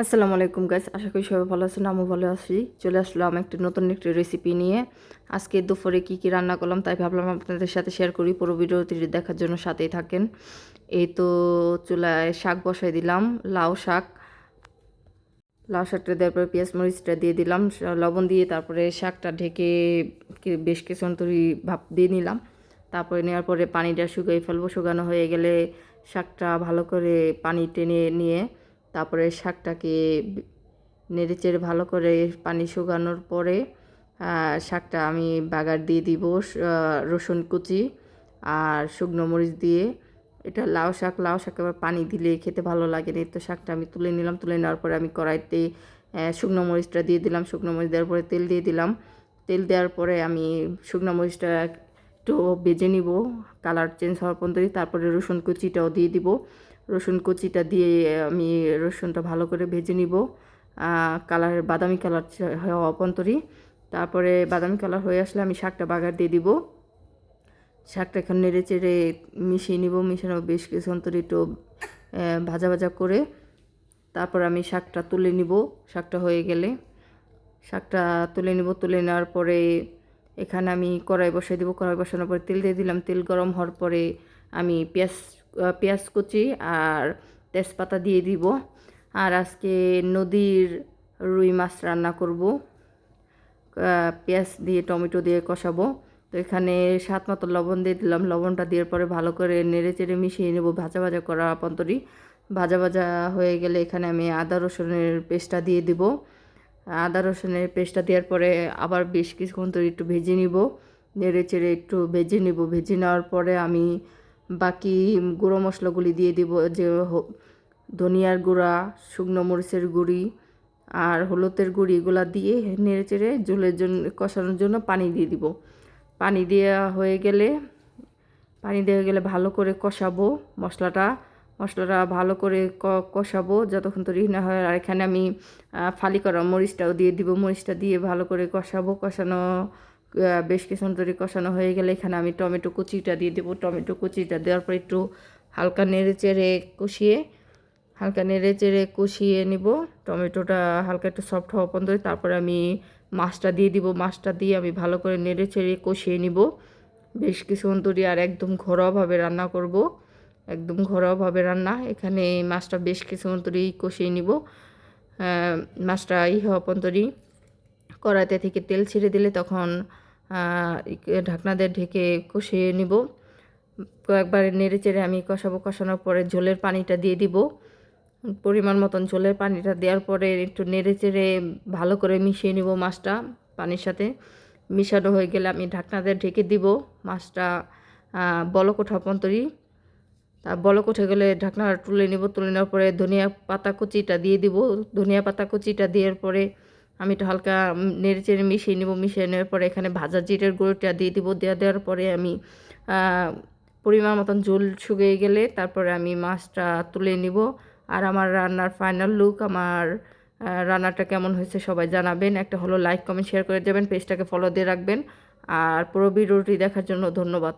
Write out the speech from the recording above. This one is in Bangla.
আসসালামু আলাইকুম গাইস আশা করি সবাই ভালো আছেন, আমিও ভালো আছি। চলে আসলাম একটি নতুন একটি রেসিপি নিয়ে। আজকে দুপুরে কি কি রান্না করলাম তাই ভাবলাম আপনাদের সাথে শেয়ার করি, পুরো ভিডিওটি দেখার জন্য সাথেই থাকেন। এই তো চুলায় শাক বসাই দিলাম, লাউ শাক। লাউ শাকটা দেওয়ার পরে পেঁয়াজ মরিচটা দিয়ে দিলাম, লবণ দিয়ে তারপরে শাকটা ঢেকে বেশ কিছুক্ষণ তরি ভাপ দিয়ে নিলাম। তারপরে নেওয়ার পরে পানিটা শুকিয়ে ফেলব, শুকানো হয়ে গেলে শাকটা ভালো করে পানি টেনে নিয়ে তারপরে শাকটাকে নেড়ে চেড়ে ভালো করে পানি শুকানোর পরে শাকটা আমি বাগার দিয়ে দিব রসুন কুচি আর শুকনো মরিচ দিয়ে। এটা লাউ শাক লাউ শাক আবার পানি দিলে খেতে ভালো লাগে না। তো শাকটা আমি তুলে নিলাম, তুলে নেওয়ার পরে আমি কড়াইতে শুকনো মরিচটা দিয়ে দিলাম, শুকনো মরিচ দেওয়ার পরে তেল দিয়ে দিলাম। তেল দেওয়ার পরে আমি শুকনো মরিচটা একটু ভেজে নিব, কালার চেঞ্জ হওয়ার পর্যন্ত তারপরে রসুন কুচিটাও দিয়ে দিব। রসুন কুচিটা দিয়ে আমি রসুনটা ভালো করে ভেজে নিব। কালার, বাদামি কালার হওয়া অভ্যন্তরী। তারপরে বাদামি কালার হয়ে আসলে আমি শাকটা বাগার দিয়ে দিব। শাকটা এখন নেড়ে চেড়ে মিশিয়ে নিব, মিশানো বেশ কিছু অন্তর একটু ভাজা ভাজা করে। তারপর আমি শাকটা তুলে নিব, শাকটা হয়ে গেলে। শাকটা তুলে নিব, তুলে নেওয়ার পরে এখানে আমি কড়াই বসাই দিব। কড়াই বসানোর পরে তেল দিয়ে দিলাম। তেল গরম হওয়ার পরে আমি পেঁয়াজ পেঁয়াজ কুচি আর তেজপাতা দিয়ে দিব। আর আজকে নদীর রুই মাছ রান্না করব। পেঁয়াজ দিয়ে, টমেটো দিয়ে কষাবো। তো এখানে স্বাদ মতো লবণ দিয়ে দিলাম। লবণটা দেওয়ার পরে ভালো করে নেড়ে চেড়ে মিশিয়ে নেব ভাজা ভাজা করা পন্তরি। ভাজা ভাজা হয়ে গেলে এখানে আমি আদা রসুনের পেস্টটা দিয়ে দিব। আদা রসুনের পেস্টটা দেওয়ার পরে আবার বেশ কিছুক্ষণ ধরে একটু ভেজে নিব। নেড়ে চেড়ে একটু ভেজে নিব। ভেজে নেওয়ার পরে আমি বাকি গুঁড়ো মশলাগুলি দিয়ে দিব, যে ধনিয়ার গুঁড়া, শুকনো মরিচের গুঁড়ি আর হলুদের গুঁড়ি, এগুলা দিয়ে নেড়ে চেড়ে ঝোলের জন্য, কষানোর জন্য পানি দিয়ে দিব। পানি দেওয়া হয়ে গেলে, পানি দেওয়া গেলে ভালো করে কষাবো মশলাটা। মশলাটা ভালো করে কষাবো যতক্ষণ তৈরি না হয়। আর এখানে আমি ফালি করা মরিচটাও দিয়ে দিব। মরিচটা দিয়ে ভালো করে কষাবো। কষানো বেশ কিছুক্ষণ তৈরি কষানো হয়ে গেলে এখানে আমি টমেটো কুচিটা দিয়ে দেবো। টমেটো কুচিটা দেওয়ার পর একটু হালকা নেড়ে চেড়ে কষিয়ে, হালকা নেড়ে চেড়ে কষিয়ে নিব। টমেটোটা হালকা একটু সফট হওয়া পর্যন্ত তারপরে আমি মাছটা দিয়ে দিব। মাছটা দিয়ে আমি ভালো করে নেড়ে চেড়ে কষিয়ে নিব। বেশ কিছুক্ষণ ধরে আর একদম ঘরোয়াভাবে রান্না করব। একদম ঘরোয়াভাবে রান্না। এখানে মাছটা বেশ কিছুক্ষণ ধরেই কষিয়ে নিব। মাছটা ই হওয়া পর্যন্তই কড়াইতে থেকে তেল ছেড়ে দিলে তখন ঢাকনা দিয়ে ঢেকে কষিয়ে নিব। কয়েকবার নেড়ে চেড়ে আমি কষাবো। কষানোর পরে ঝোলের পানিটা দিয়ে দিব। পরিমাণ মতন ঝোলের পানিটা দেওয়ার পরে একটু নেড়ে চেড়ে ভালো করে মিশিয়ে নিব মাছটা পানির সাথে। মিশানো হয়ে গেলে আমি ঢাকনা দিয়ে ঢেকে দিব মাছটা বলক ওঠা পর্যন্তই। তা বলক উঠে গেলে ঢাকনা তুলে নিব। তুলে নেওয়ার পরে ধনিয়া পাতা কুচিটা দিয়ে দিব। ধনিয়া পাতা কুচিটা দেওয়ার পরে আমি একটু হালকা নেড়ে চেড়ে মিশিয়ে নিব, মিশিয়ে নেওয়ার পরে এখানে ভাজা জিরের গুঁড়োটা দিয়ে দিব। দেওয়া দেওয়ার পরে আমি পরিমাণ মতন ঝোল শুকিয়ে গেলে তারপরে আমি মাছটা তুলে নিব। আর আমার রান্নার ফাইনাল লুক আমার রান্নাটা কেমন হয়েছে সবাই জানাবেন। একটা হলো লাইক কমেন্ট শেয়ার করে যাবেন পেজটাকে ফলো দিয়ে রাখবেন। আর পুরো ভিডিওটি দেখার জন্য ধন্যবাদ।